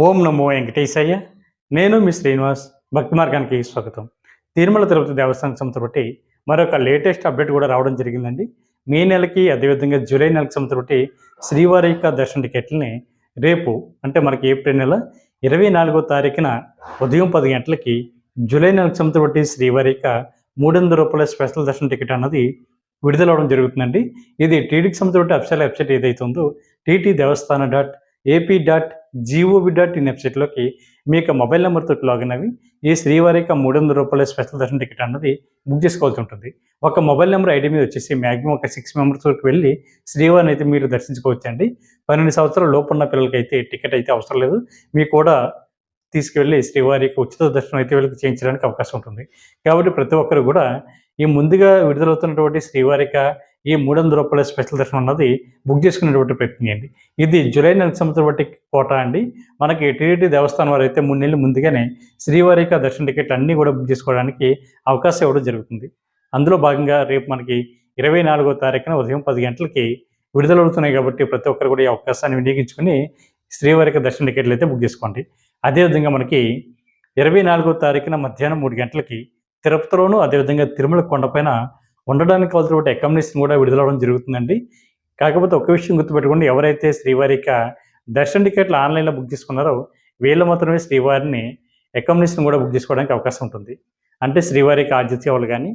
ఓం నమో వెంకటేశయ్య. నేను మీ శ్రీనివాస్. భక్తి మార్గానికి స్వాగతం. తిరుమల తిరుపతి దేవస్థానం సంస్థ బట్టి మరొక లేటెస్ట్ అప్డేట్ కూడా రావడం జరిగిందండి. మే నెలకి అదేవిధంగా జూలై నెలకి సంస్థ బట్టి శ్రీవారి యొక్క దర్శన టికెట్లని రేపు అంటే మనకి ఏప్రిల్ నెల ఇరవై నాలుగో తారీఖున ఉదయం పది గంటలకి జూలై నెలకి సంస్థ బట్టి శ్రీవారి యొక్క మూడు వందల రూపాయల స్పెషల్ దర్శన టికెట్ అన్నది విడుదలవడం జరుగుతుందండి. ఇది టీడీకి సంస్థ బట్టి అఫిషియల్ వెబ్సైట్ ఏదైతే ఉందో TT Devasthanam dot AP dot G O V dot in వెబ్సైట్లోకి మీ యొక్క మొబైల్ నెంబర్తో లాగిన్ అవి ఈ శ్రీవారి యొక్క మూడు వందల రూపాయల స్పెషల్ దర్శన టికెట్ అన్నది బుక్ చేసుకోవాల్సి ఉంటుంది. ఒక మొబైల్ నెంబర్ ఐడి మీద వచ్చేసి మ్యాక్సిమం ఒక సిక్స్ మెంబర్స్ వరకు వెళ్ళి శ్రీవారిని అయితే మీరు దర్శించుకోవచ్చు అండి పన్నెండు సంవత్సరాల లోపున్న పిల్లలకి అయితే టికెట్ అయితే అవసరం లేదు. మీకు కూడా తీసుకువెళ్ళి శ్రీవారి యొక్క ఉచిత దర్శనం అయితే వీళ్ళకి చేయించడానికి అవకాశం ఉంటుంది. కాబట్టి ప్రతి ఒక్కరు కూడా ఈ ముందుగా విడుదలవుతున్నటువంటి శ్రీవారిక ఈ మూడు వందల రూపాయల స్పెషల్ దర్శనం అన్నది బుక్ చేసుకునేటువంటి ప్రయత్నం చేయండి ఇది జూలై నెల సంవత్సరం బట్టి కోట అండి. మనకి టీటీడీ దేవస్థానం వారు అయితే మూడు నెలలు ముందుగానే శ్రీవారి యొక్క దర్శన టికెట్లు అన్నీ కూడా బుక్ చేసుకోవడానికి అవకాశం ఇవ్వడం జరుగుతుంది. అందులో భాగంగా రేపు మనకి ఇరవై నాలుగో తారీఖున ఉదయం పది గంటలకి విడుదలవుతున్నాయి కాబట్టి ప్రతి ఒక్కరు కూడా ఈ అవకాశాన్ని వినియోగించుకొని శ్రీవారి యొక్క దర్శన టికెట్లు అయితే బుక్ చేసుకోండి. అదేవిధంగా మనకి ఇరవై నాలుగో తారీఖున మధ్యాహ్నం మూడు గంటలకి తిరుపతిలోను అదేవిధంగా తిరుమల కొండపైన ఉండడానికి కావాల్సినటువంటి అకామిడేషన్ కూడా విడుదలవడం జరుగుతుందండి. కాకపోతే ఒక విషయం గుర్తుపెట్టుకోండి ఎవరైతే శ్రీవారిక దర్శన టికెట్లు ఆన్లైన్లో బుక్ చేసుకున్నారో వీళ్ళు మాత్రమే శ్రీవారిని అకామిడేషన్ కూడా బుక్ చేసుకోవడానికి అవకాశం ఉంటుంది. అంటే శ్రీవారికి ఆర్జిత సేవలు కానీ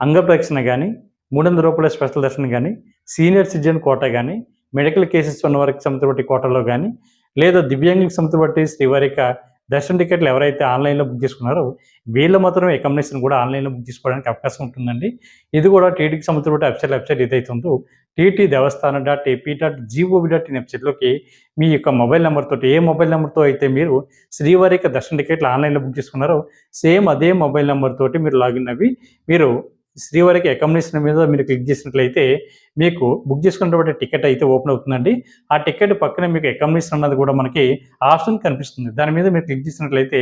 అంగప్రదక్షిణ కానీ మూడు వందల రూపాయల స్పెషల్ దర్శనం కానీ సీనియర్ సిటిజన్ కోట కానీ మెడికల్ కేసెస్ ఉన్న వారికి సంబంధించిన కోటలో కానీ లేదా దివ్యాంగులకు సంబంధించి శ్రీవారిక దర్శన టికెట్లు ఎవరైతే ఆన్లైన్లో బుక్ చేసుకున్నారో వీళ్ళు మాత్రం అకామిడేషన్ కూడా ఆన్లైన్లో బుక్ చేసుకోవడానికి అవకాశం ఉంటుందండి. ఇది కూడా టీటీకి సంబంధించిన వెబ్సైట్ వెబ్సైట్ ఏదైతే ఉందో TT Devasthanam dot AP dot G O V dot in వెబ్సైట్లోకి మీ యొక్క మొబైల్ నెంబర్తో ఏ మొబైల్ నెంబర్తో అయితే మీరు శ్రీవారి యొక్క దర్శన టికెట్లు ఆన్లైన్లో బుక్ చేసుకున్నారో సేమ్ అదే మొబైల్ నెంబర్ తోటి మీరు లాగిన్ అవి మీరు శ్రీవారికి అకామిడేషన్ మీద మీరు క్లిక్ చేసినట్లయితే మీకు బుక్ చేసుకున్నటువంటి టికెట్ అయితే ఓపెన్ అవుతుందండి. ఆ టికెట్ పక్కన మీకు అకామిడేషన్ అన్నది కూడా మనకి ఆప్షన్ కనిపిస్తుంది. దాని మీద మీరు క్లిక్ చేసినట్లయితే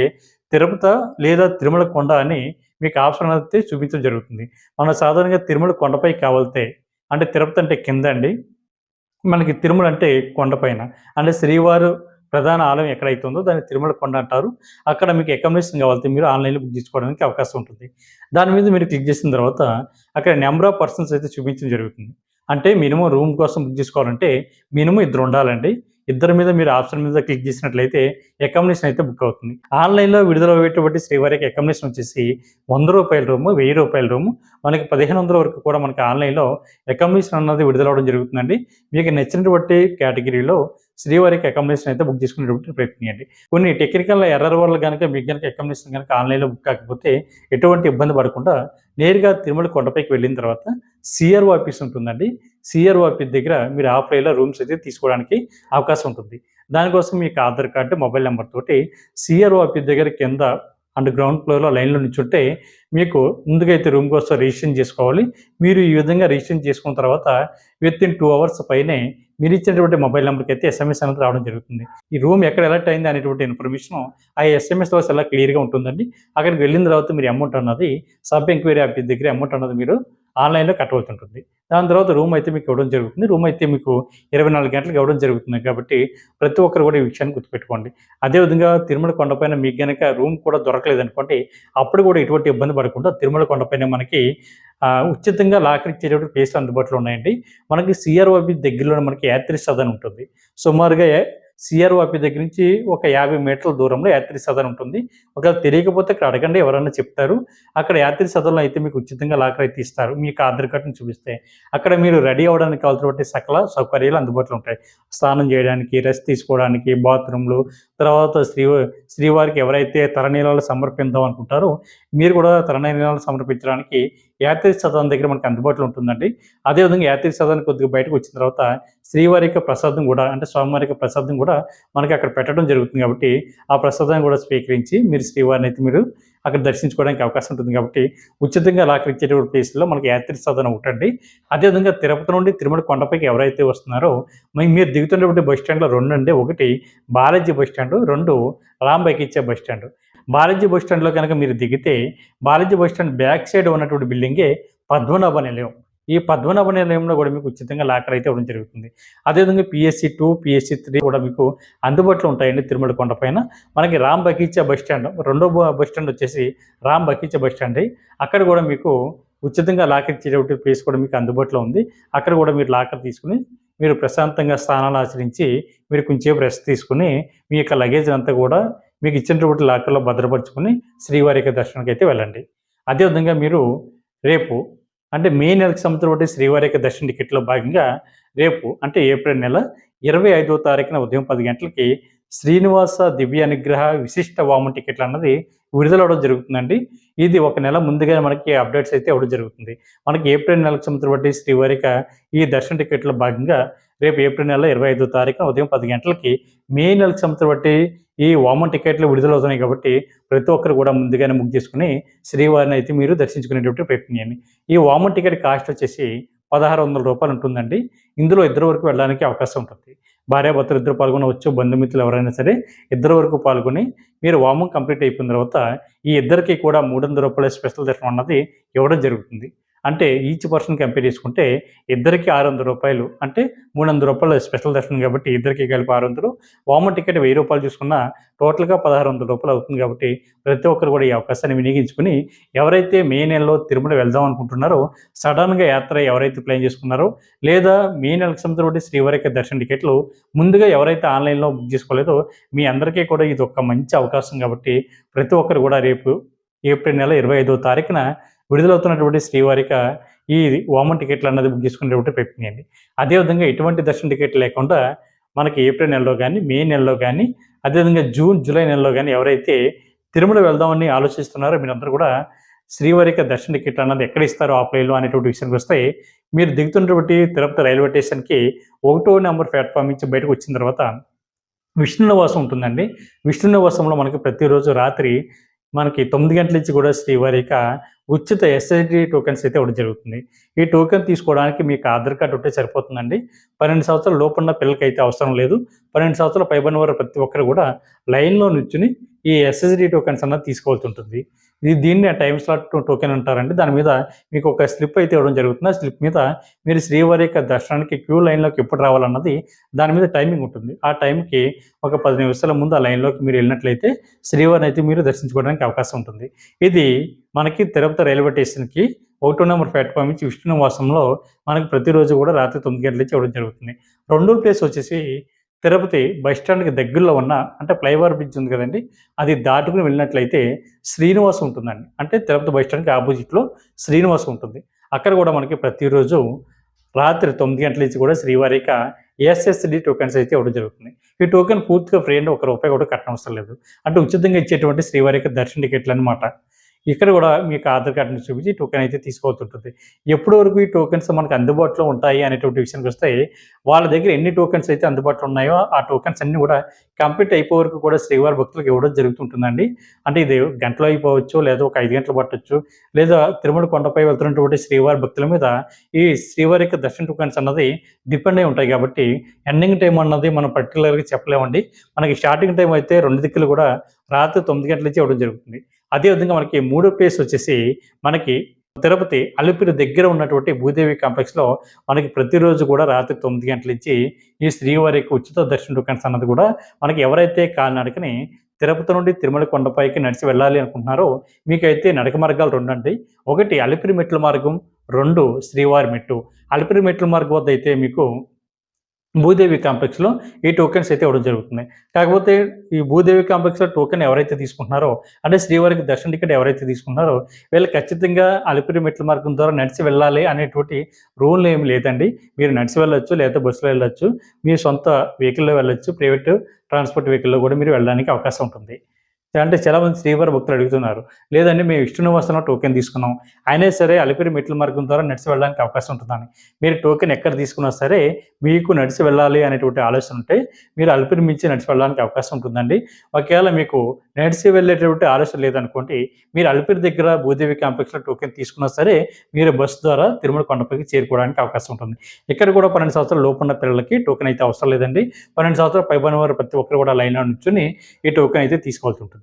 తిరుపతి లేదా తిరుమల కొండ అని మీకు ఆప్షన్ అయితే చూపించడం జరుగుతుంది. మనం సాధారణంగా తిరుమల కొండపై కావాలితే అంటే తిరుపతి అంటే కింద అండి. మనకి తిరుమల అంటే కొండపైన అంటే శ్రీవారు ప్రధాన ఆలయం ఎక్కడైతుందో దాన్ని తిరుమల కొండ అంటారు. అక్కడ మీకు అకామిడేషన్ కావాలంటే మీరు ఆన్లైన్లో బుక్ చేసుకోవడానికి అవకాశం ఉంటుంది. దాని మీద మీరు క్లిక్ చేసిన తర్వాత అక్కడ నెంబర్ ఆఫ్ పర్సన్స్ అయితే చూపించడం జరుగుతుంది. అంటే మినిమం రూమ్ కోసం బుక్ చేసుకోవాలంటే మినిమం ఇద్దరు ఉండాలండి. ఇద్దరి మీద మీరు ఆప్షన్ మీద క్లిక్ చేసినట్లయితే అకామిడేషన్ అయితే బుక్ అవుతుంది. ఆన్లైన్లో విడుదల అయ్యేటువంటి శ్రీవారికి అకామిడేషన్ వచ్చేసి వంద రూపాయల రూము వెయ్యి రూపాయల రూము. మనకి పదిహేను వందల వరకు కూడా మనకి ఆన్లైన్లో అకామిడేషన్ అన్నది విడుదల అవడం జరుగుతుందండి. మీకు నచ్చినటువంటి కేటగిరీలో శ్రీవారికి అకామిడేషన్ అయితే బుక్ చేసుకునేటువంటి ప్రయత్నం చేయండి కొన్ని టెక్నికల్ ఎర్రర్ వల్ల కనుక మీకు కనుక అకామిడేషన్ కనుక ఆన్లైన్లో బుక్ కాకపోతే ఎటువంటి ఇబ్బంది పడకుండా నేరుగా తిరుమల కొండపైకి వెళ్ళిన తర్వాత సిఆర్ఓ ఆఫీస్ ఉంటుందండి. సిఆర్ఓ ఆఫీస్ దగ్గర మీరు ఆఫ్లైన్లో రూమ్స్ అయితే తీసుకోవడానికి అవకాశం ఉంటుంది. దానికోసం మీకు ఆధార్ కార్డు మొబైల్ నెంబర్ తోటి సిఆర్ఓ ఆఫీస్ దగ్గర కింద అండ్ గ్రౌండ్ ఫ్లోర్లో లైన్లో నుంచుంటే మీకు ముందుకైతే రూమ్ కోసం రిజిస్ట్రేషన్ చేసుకోవాలి. మీరు ఈ విధంగా రిజిస్ట్రేషన్ చేసుకున్న తర్వాత విత్ ఇన్ టూ అవర్స్ పైనే మీరు ఇచ్చినటువంటి మొబైల్ నెంబర్కి అయితే ఎస్ఎంఎస్ అనేది రావడం జరుగుతుంది. ఈ రూమ్ ఎక్కడ ఎలర్ట్ అయింది అనేటువంటి ఇన్ఫర్మేషన్ ఆ ఎస్ఎంఎస్లో చాలా క్లియర్గా ఉంటుందండి. అక్కడికి వెళ్ళిన తర్వాత మీరు అమౌంట్ అన్నది సబ్ ఎంక్వైరీ ఆఫీస్ దగ్గర అమౌంట్ అన్నది మీరు ఆన్లైన్లో కట్టవలసి ఉంటుంది. దాని తర్వాత రూమ్ అయితే మీకు ఇవ్వడం జరుగుతుంది. రూమ్ అయితే మీకు ఇరవై నాలుగు గంటలకు ఇవ్వడం జరుగుతుంది కాబట్టి ప్రతి ఒక్కరు కూడా ఈ విషయాన్ని గుర్తుపెట్టుకోండి. అదేవిధంగా తిరుమల కొండపైన మీకు కనుక రూమ్ కూడా దొరకలేదు అనుకోండి అప్పుడు కూడా ఎటువంటి ఇబ్బంది పడకుండా తిరుమల కొండపైన మనకి ఉచితంగా లాకరీ లాకరిచ్చేటువంటి ప్లేస్లు అందుబాటులో ఉన్నాయండి. మనకి సిఆర్ఓబి దగ్గరలోనే దగ్గరలో మనకి యాత్రి సదన్ ఉంటుంది. సుమారుగా సిఆర్ఓ దగ్గర నుంచి ఒక యాభై మీటర్ల దూరంలో యాత్రి సదన్ ఉంటుంది. ఒకవేళ తెలియకపోతే ఇక్కడ అడగండి ఎవరన్నా చెప్తారు. అక్కడ యాత్రి సదనంలో అయితే మీకు ఉచితంగా లాకర్ అయితే ఇస్తారు. మీకు ఆధార్ కార్డుని చూపిస్తే అక్కడ మీరు రెడీ అవ్వడానికి కావాల్సినటువంటి సకల సౌకర్యాలు అందుబాటులో ఉంటాయి. స్నానం చేయడానికి రెస్ట్ తీసుకోవడానికి బాత్రూమ్లు తర్వాత శ్రీ శ్రీవారికి ఎవరైతే తరణీలాలు సమర్పిద్దాం అనుకుంటారో మీరు కూడా తరణీలాలు సమర్పించడానికి యాత్రి సదనం దగ్గర మనకు అందుబాటులో ఉంటుందండి. అదేవిధంగా యాత్రి సదనం కొద్దిగా బయటకు వచ్చిన తర్వాత శ్రీవారి యొక్క ప్రసాదం కూడా అంటే స్వామివారి యొక్క ప్రసాదం కూడా మనకి అక్కడ పెట్టడం జరుగుతుంది కాబట్టి ఆ ప్రసాదాన్ని కూడా స్వీకరించి మీరు శ్రీవారిని అయితే మీరు అక్కడ దర్శించుకోవడానికి అవకాశం ఉంటుంది కాబట్టి ఉచితంగా లాకరించేటువంటి ప్లేస్లో మనకి యాత్రి సదనం ఒకటండి. అదేవిధంగా తిరుపతి నుండి తిరుమల కొండపైకి ఎవరైతే వస్తున్నారో మరి మీరు దిగుతున్నటువంటి బస్ స్టాండ్లో రెండు అండి ఒకటి బాలాజీ బస్ స్టాండ్ రెండు రాంబైకి ఇచ్చే బస్ స్టాండ్. బాలాజీ బస్ స్టాండ్లో కనుక మీరు దిగితే Balaji bus stand back side ఉన్నటువంటి బిల్డింగే పద్మనాభ నిలయం. ఈ పద్మనాభ నిలయంలో కూడా మీకు ఉచితంగా లాకర్ అయితే ఇవ్వడం జరుగుతుంది. అదేవిధంగా పిఎస్సి టూ పిఎస్సి త్రీ కూడా మీకు అందుబాటులో ఉంటాయండి తిరుమల కొండ పైన. మనకి రామ్ బకీచా బస్ స్టాండ్ రెండో బస్ స్టాండ్ వచ్చేసి రామ్ బకీచా బస్ స్టాండ్. అక్కడ కూడా మీకు ఉచితంగా లాకర్ ఇచ్చేటువంటి ప్లేస్ కూడా మీకు అందుబాటులో ఉంది. అక్కడ కూడా మీరు లాకర్ తీసుకుని మీరు ప్రశాంతంగా స్థానాలు ఆచరించి మీరు కొంచెం రెస్ట్ తీసుకుని మీ యొక్క లగేజ్ అంతా కూడా మీకు ఇచ్చినటువంటి లాకర్లో భద్రపరుచుకుని శ్రీవారి యొక్క దర్శనానికి అయితే వెళ్ళండి. అదేవిధంగా మీరు రేపు అంటే మే నెలకు సంబంధించిన శ్రీవారి యొక్క దర్శన టికెట్లో భాగంగా రేపు అంటే ఏప్రిల్ నెల ఇరవై ఐదో తారీఖున ఉదయం పది గంటలకి శ్రీనివాస దివ్య అనుగ్రహ విశిష్ట వామన్ టికెట్లు అన్నది విడుదలవడం జరుగుతుందండి. ఇది ఒక నెల ముందుగా మనకి అప్డేట్స్ అయితే ఇవ్వడం జరుగుతుంది. మనకి ఏప్రిల్ నెలకు సంబంధించిన శ్రీవారిక ఈ దర్శన టికెట్లో భాగంగా రేపు ఏప్రిల్ నెల ఇరవై ఐదో తారీఖున ఉదయం పది గంటలకి మే నెలకు సంబంధించిన ఈ వామన్ టికెట్లు విడుదలవుతున్నాయి కాబట్టి ప్రతి ఒక్కరు కూడా ముందుగానే బుక్ చేసుకుని శ్రీవారిని అయితే మీరు దర్శించుకునేటువంటి ప్రయత్నం చేయండి. ఈ వామన్ టికెట్ కాస్ట్ వచ్చేసి పదహారు వందల రూపాయలు ఉంటుందండి. ఇందులో ఇద్దరు వరకు వెళ్ళడానికి అవకాశం ఉంటుంది. భార్యాభర్తలు ఇద్దరు పాల్గొనవచ్చు బంధుమిత్రులు ఎవరైనా సరే ఇద్దరు వరకు పాల్గొని మీరు వామం కంప్లీట్ అయిపోయిన తర్వాత ఈ ఇద్దరికి కూడా మూడు వందల రూపాయల స్పెషల్ దర్శనం అన్నది ఇవ్వడం జరుగుతుంది. అంటే ఈచ్ పర్సన్ కంపేర్ చేసుకుంటే ఇద్దరికి ఆరు వందల రూపాయలు అంటే మూడు వందల రూపాయలు స్పెషల్ దర్శనం కాబట్టి ఇద్దరికి కలిపి ఆరు వందలు వామన్ టికెట్ వెయ్యి రూపాయలు చూసుకున్నా టోటల్గా పదహారు వందల రూపాయలు అవుతుంది కాబట్టి ప్రతి ఒక్కరు కూడా ఈ అవకాశాన్ని వినియోగించుకుని ఎవరైతే మే నెలలో తిరుమల వెళ్దాం అనుకుంటున్నారో సడన్గా యాత్ర ఎవరైతే ప్లాన్ చేసుకున్నారో లేదా మే నెలకు సంబంధించిన శ్రీవారికి దర్శన టికెట్లు ముందుగా ఎవరైతే ఆన్లైన్లో బుక్ చేసుకోలేదో మీ అందరికీ కూడా ఇది ఒక మంచి అవకాశం కాబట్టి ప్రతి ఒక్కరు కూడా రేపు ఏప్రిల్ నెల ఇరవై ఐదో తారీఖున విడుదలవుతున్నటువంటి శ్రీవారిక ఈ వామన్ టికెట్లు అన్నది బుక్ చేసుకునేటువంటి ప్రయత్నం అదేవిధంగా ఎటువంటి దర్శన టికెట్ లేకుండా మనకి ఏప్రిల్ నెలలో కానీ మే నెలలో కానీ అదేవిధంగా జూన్ జూలై నెలలో కానీ ఎవరైతే తిరుమల వెళ్దామని ఆలోచిస్తున్నారో మీరందరూ కూడా శ్రీవారిక దర్శన టికెట్ అన్నది ఎక్కడ ఇస్తారో ఆ ప్లేలో అనేటువంటి విషయానికి వస్తే మీరు దిగుతున్నటువంటి తిరుపతి రైల్వే స్టేషన్కి ఒకటో నెంబర్ ప్లాట్ఫామ్ నుంచి బయటకు వచ్చిన తర్వాత విష్ణు నివాసం ఉంటుందండి. విష్ణు నివాసంలో మనకి ప్రతిరోజు రాత్రి మనకి తొమ్మిది గంటల నుంచి కూడా శ్రీవారిక ఉచిత ఎస్ఎస్డి టోకెన్స్ అయితే ఇవ్వడం జరుగుతుంది. ఈ టోకెన్ తీసుకోవడానికి మీకు ఆధార్ కార్డు ఉంటే సరిపోతుందండి. పన్నెండు సంవత్సరాల లోపున్న పిల్లలకి అయితే అవసరం లేదు. పన్నెండు సంవత్సరాల పైబడిన వారు ప్రతి ఒక్కరు కూడా లైన్లో నుంచుని ఈ ఎస్ఎస్డి టోకెన్స్ అన్నది తీసుకోవాల్సి ఉంటుంది. ఇది దీన్ని టైం స్లాట్ టోకెన్ అంటారండి. దాని మీద మీకు ఒక స్లిప్ అయితే ఇవ్వడం జరుగుతుంది. ఆ స్లిప్ మీద మీరు శ్రీవారి యొక్క దర్శనానికి క్యూ లైన్లోకి ఎప్పుడు రావాలన్నది దాని మీద టైమింగ్ ఉంటుంది. ఆ టైంకి ఒక పది నిమిషాల ముందు ఆ లైన్లోకి మీరు వెళ్ళినట్లయితే శ్రీవారిని అయితే మీరు దర్శించుకోవడానికి అవకాశం ఉంటుంది. ఇది మనకి తిరుపతి రైల్వే స్టేషన్కి ఒకటో నెంబర్ ప్లాట్ఫామ్ నుంచి విష్ణు నివాసంలో మనకి ప్రతిరోజు కూడా రాత్రి తొమ్మిది గంటల నుంచి ఇవ్వడం జరుగుతుంది. రెండో ప్లేస్ వచ్చేసి తిరుపతి బస్ స్టాండ్కి దగ్గరలో ఉన్న అంటే ఫ్లైఓవర్ బ్రిడ్జ్ ఉంది కదండి అది దాటుకుని వెళ్ళినట్లయితే శ్రీనివాసం ఉంటుందండి. అంటే తిరుపతి బస్ స్టాండ్కి ఆపోజిట్లో శ్రీనివాసం ఉంటుంది. అక్కడ కూడా మనకి ప్రతిరోజు రాత్రి తొమ్మిది గంటల నుంచి కూడా శ్రీవారిక ఎస్ఎస్డి టోకెన్స్ అయితే ఇవ్వడం జరుగుతుంది. ఈ టోకెన్ పూర్తిగా ఫ్రీ అండి ఒక రూపాయి కూడా కట్టడం అవసరం లేదు. అంటే ఉచితంగా ఇచ్చేటువంటి శ్రీవారిక దర్శన టికెట్లు అనమాట ఇక్కడ కూడా మీకు ఆధార్ కార్డుని చూపించి టోకెన్ అయితే తీసుకోవాల్సి ఎప్పటి వరకు ఈ టోకెన్స్ మనకు అందుబాటులో ఉంటాయి అనేటువంటి విషయానికి వస్తే వాళ్ళ దగ్గర ఎన్ని టోకెన్స్ అయితే అందుబాటులో ఉన్నాయో ఆ టోకెన్స్ అన్ని కూడా కంప్లీట్ అయిపోయే వరకు కూడా శ్రీవారి భక్తులకు ఇవ్వడం జరుగుతుంటుందండి. అంటే ఇది గంటలో అయిపోవచ్చు లేదా ఒక ఐదు గంటలు పట్టొచ్చు లేదా తిరుమల కొండపై వెళ్తున్నటువంటి శ్రీవారి భక్తుల మీద ఈ శ్రీవారి యొక్క దర్శన టోకెన్స్ అన్నది డిపెండ్ అయి ఉంటాయి కాబట్టి ఎండింగ్ టైం అన్నది మనం పర్టికులర్గా చెప్పలేమండి. మనకి స్టార్టింగ్ టైం అయితే రెండు దిక్కులు కూడా రాత్రి తొమ్మిది గంటల నుంచి ఇవ్వడం జరుగుతుంది. అదేవిధంగా మనకి మూడో ప్లేస్ వచ్చేసి మనకి తిరుపతి అలిపిరి దగ్గర ఉన్నటువంటి భూదేవి కాంప్లెక్స్లో మనకి ప్రతిరోజు కూడా రాత్రి తొమ్మిది గంటల నుంచి ఈ శ్రీవారి యొక్క ఉచిత దర్శన టోకెన్స్ అన్నది కూడా మనకి ఎవరైతే కాలినడకని తిరుపతి నుండి తిరుమల కొండపైకి నడిచి వెళ్ళాలి అనుకుంటున్నారో మీకైతే నడక మార్గాలు రెండు అండి ఒకటి అలిపిరి మెట్ల మార్గం రెండు శ్రీవారి మెట్టు. అలిపిరి మెట్ల మార్గం వద్ద అయితే మీకు భూదేవి కాంప్లెక్స్లో ఈ టోకెన్స్ అయితే ఇవ్వడం జరుగుతుంది. కాకపోతే ఈ భూదేవి కాంప్లెక్స్లో టోకెన్ ఎవరైతే తీసుకుంటున్నారో అంటే శ్రీవారికి దర్శన టికెట్ ఎవరైతే తీసుకుంటున్నారో వీళ్ళు ఖచ్చితంగా అలిపిరి మెట్ల మార్గం ద్వారా నడిచి వెళ్ళాలి అనేటువంటి రూల్ ఏమి లేదండి. మీరు నడిచి వెళ్ళొచ్చు లేదా బస్సులో వెళ్ళొచ్చు మీ సొంత వెహికల్లో వెళ్ళొచ్చు ప్రైవేట్ ట్రాన్స్పోర్ట్ వెహికల్లో కూడా మీరు వెళ్ళడానికి అవకాశం ఉంటుంది. అంటే చాలామంది శ్రీవారి భక్తులు అడుగుతున్నారు లేదండి మేము విష్ణు నివాసంలో టోకెన్ తీసుకున్నాం. అయినా సరే అలిపిరి మెట్ల మార్గం ద్వారా నడిచి వెళ్ళడానికి అవకాశం ఉంటుందని. మీరు టోకెన్ ఎక్కడ తీసుకున్నా సరే మీకు నడిచి వెళ్ళాలి అనేటువంటి ఆలోచన ఉంటే మీరు అలిపిరి మించి నడిచి వెళ్ళడానికి అవకాశం ఉంటుందండి. ఒకవేళ మీకు నడిచి వెళ్ళేటువంటి ఆలోచన లేదనుకోండి మీరు అలిపిరి దగ్గర భూదేవి కాంప్లెక్స్లో టోకెన్ తీసుకున్నా సరే మీరు బస్సు ద్వారా తిరుమల కొండపైకి చేరుకోవడానికి అవకాశం ఉంటుంది. ఇక్కడ కూడా పన్నెండు సంవత్సరాల లోపు ఉన్న పిల్లలకి టోకెన్ అయితే అవసరం లేదండి. పన్నెండు సంవత్సరాలు పైబడిన వారు ప్రతి ఒక్కరు కూడా లైన్లో నుంచుని ఈ టోకెన్ అయితే తీసుకోవాల్సి ఉంటుంది.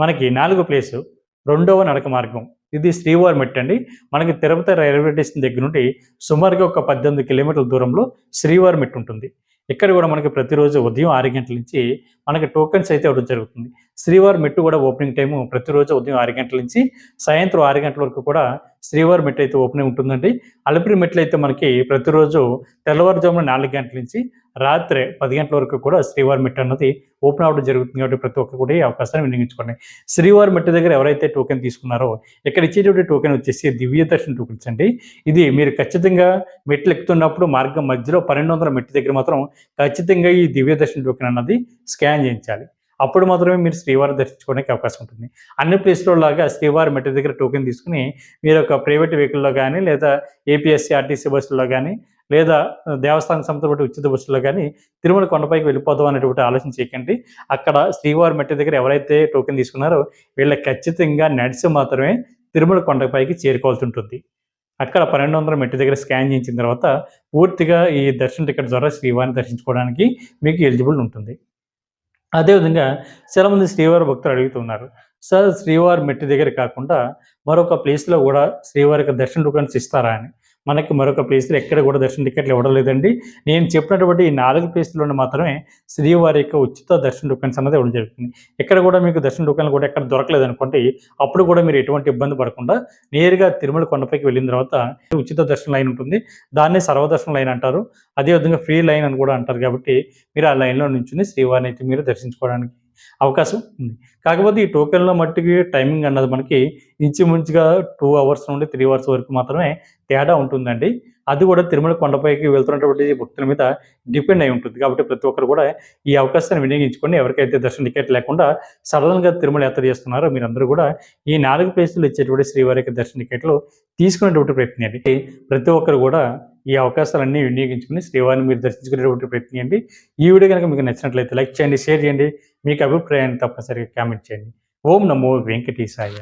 మనకి నాలుగో ప్లేసు రెండవ నడక మార్గం. ఇది శ్రీవారి మెట్ అండి. మనకి తిరుపతి రైల్వే స్టేషన్ దగ్గర నుండి సుమారుగా ఒక పద్దెనిమిది కిలోమీటర్ల దూరంలో శ్రీవారి మెట్ ఉంటుంది. ఇక్కడ కూడా మనకి ప్రతిరోజు ఉదయం ఆరు గంటల నుంచి మనకి టోకెన్స్ అయితే ఇవ్వడం జరుగుతుంది. శ్రీవారి మెట్టు కూడా ఓపెనింగ్ టైము ప్రతిరోజు ఉదయం ఆరు గంటల నుంచి సాయంత్రం ఆరు గంటల వరకు కూడా శ్రీవారి మెట్టు అయితే ఓపెనింగ్ ఉంటుందండి. అలిపిరి మెట్లు అయితే మనకి ప్రతిరోజు తెల్లవారుజామున నాలుగు గంటల నుంచి రాత్రి పది గంటల వరకు కూడా శ్రీవారి మెట్టు అన్నది ఓపెన్ అవ్వడం జరుగుతుంది కాబట్టి ప్రతి ఒక్కరు కూడా ఈ అవకాశాన్ని వినియోగించుకోండి. శ్రీవారి మెట్టు దగ్గర ఎవరైతే టోకెన్ తీసుకున్నారో ఇక్కడ ఇచ్చేటువంటి టోకెన్ వచ్చేసి దివ్య దర్శన టోకెన్స్ అండి. ఇది మీరు ఖచ్చితంగా మెట్లు ఎక్కుతున్నప్పుడు మార్గం మధ్యలో పన్నెండు వందల మెట్టు దగ్గర మాత్రం ఖచ్చితంగా ఈ దివ్య దర్శన టోకెన్ అన్నది స్కాన్ చేయించాలి. అప్పుడు మాత్రమే మీరు శ్రీవారి దర్శించుకోవడానికి అవకాశం ఉంటుంది. అన్ని ప్లేస్లో లాగా శ్రీవారి మెట్టు దగ్గర టోకెన్ తీసుకుని మీరు ఒక ప్రైవేట్ వెహికల్లో కానీ లేదా ఏపీఎస్సీ ఆర్టీసీ బస్సులో కానీ లేదా దేవస్థానం సంస్థ బట్టి ఉచిత బస్సులో కానీ తిరుమల కొండపైకి వెళ్ళిపోదాం అనేటువంటి ఆలోచన చేయకండి. అక్కడ శ్రీవారి మట్టి దగ్గర ఎవరైతే టోకెన్ తీసుకున్నారో వీళ్ళకి ఖచ్చితంగా నడిచి మాత్రమే తిరుమల కొండపైకి చేరుకోవాల్సి ఉంటుంది. అక్కడ పన్నెండు వందల మెట్టు దగ్గర స్కాన్ చేయించిన తర్వాత పూర్తిగా ఈ దర్శన టికెట్ ద్వారా శ్రీవారిని దర్శించుకోవడానికి మీకు ఎలిజిబుల్ ఉంటుంది. అదేవిధంగా చాలామంది శ్రీవారి భక్తులు అడుగుతున్నారు. సార్ శ్రీవారి మెట్టి దగ్గర కాకుండా మరొక ప్లేస్లో కూడా శ్రీవారికి దర్శన టోకెన్స్ ఇస్తారా అని. మనకి మరొక ప్లేస్లో ఎక్కడ కూడా దర్శన టికెట్లు ఇవ్వడం లేదండి. నేను చెప్పినటువంటి ఈ నాలుగు ప్లేస్లలో మాత్రమే శ్రీవారి యొక్క ఉచిత దర్శన టోకెన్స్ అన్నది ఇవ్వడం జరుగుతుంది. ఇక్కడ కూడా మీకు దర్శన టోకెన్లు కూడా ఎక్కడ దొరకలేదు అనుకోండి అప్పుడు కూడా మీరు ఎటువంటి ఇబ్బంది పడకుండా నేరుగా తిరుమల కొండపైకి వెళ్ళిన తర్వాత ఉచిత దర్శన లైన్ ఉంటుంది. దాన్ని సర్వదర్శన లైన్ అంటారు. అదేవిధంగా ఫ్రీ లైన్ అని కూడా అంటారు కాబట్టి మీరు ఆ లైన్లో నుంచి శ్రీవారిని అయితే మీరు దర్శించుకోవడానికి అవకాశం ఉంది. కాకపోతే ఈ టోకెన్లో మట్టికి టైమింగ్ అన్నది మనకి ఇంచుమించుగా టూ అవర్స్ నుండి త్రీ అవర్స్ వరకు మాత్రమే తేడా ఉంటుందండి. అది కూడా తిరుమల కొండపైకి వెళ్తున్నటువంటి భక్తుల మీద డిపెండ్ అయి ఉంటుంది. కాబట్టి ప్రతి ఒక్కరు కూడా ఈ అవకాశాన్ని వినియోగించుకొని ఎవరికైతే దర్శన టికెట్ లేకుండా సడన్గా తిరుమల యాత్ర చేస్తున్నారో మీరందరూ కూడా ఈ నాలుగు ప్లేసులు ఇచ్చేటువంటి శ్రీవారికి దర్శన టికెట్లు తీసుకునేటువంటి ప్రయత్నం అండి. ప్రతి ఒక్కరు కూడా ఈ అవకాశాలన్నీ వినియోగించుకుని శ్రీవారిని మీరు దర్శించుకునేటువంటి ప్రయత్నం చేయండి ఈ వీడియో కనుక మీకు నచ్చినట్లయితే లైక్ చేయండి షేర్ చేయండి. మీకు అభిప్రాయాన్ని తప్పనిసరిగా కామెంట్ చేయండి. ఓం నమో వెంకటేశాయ.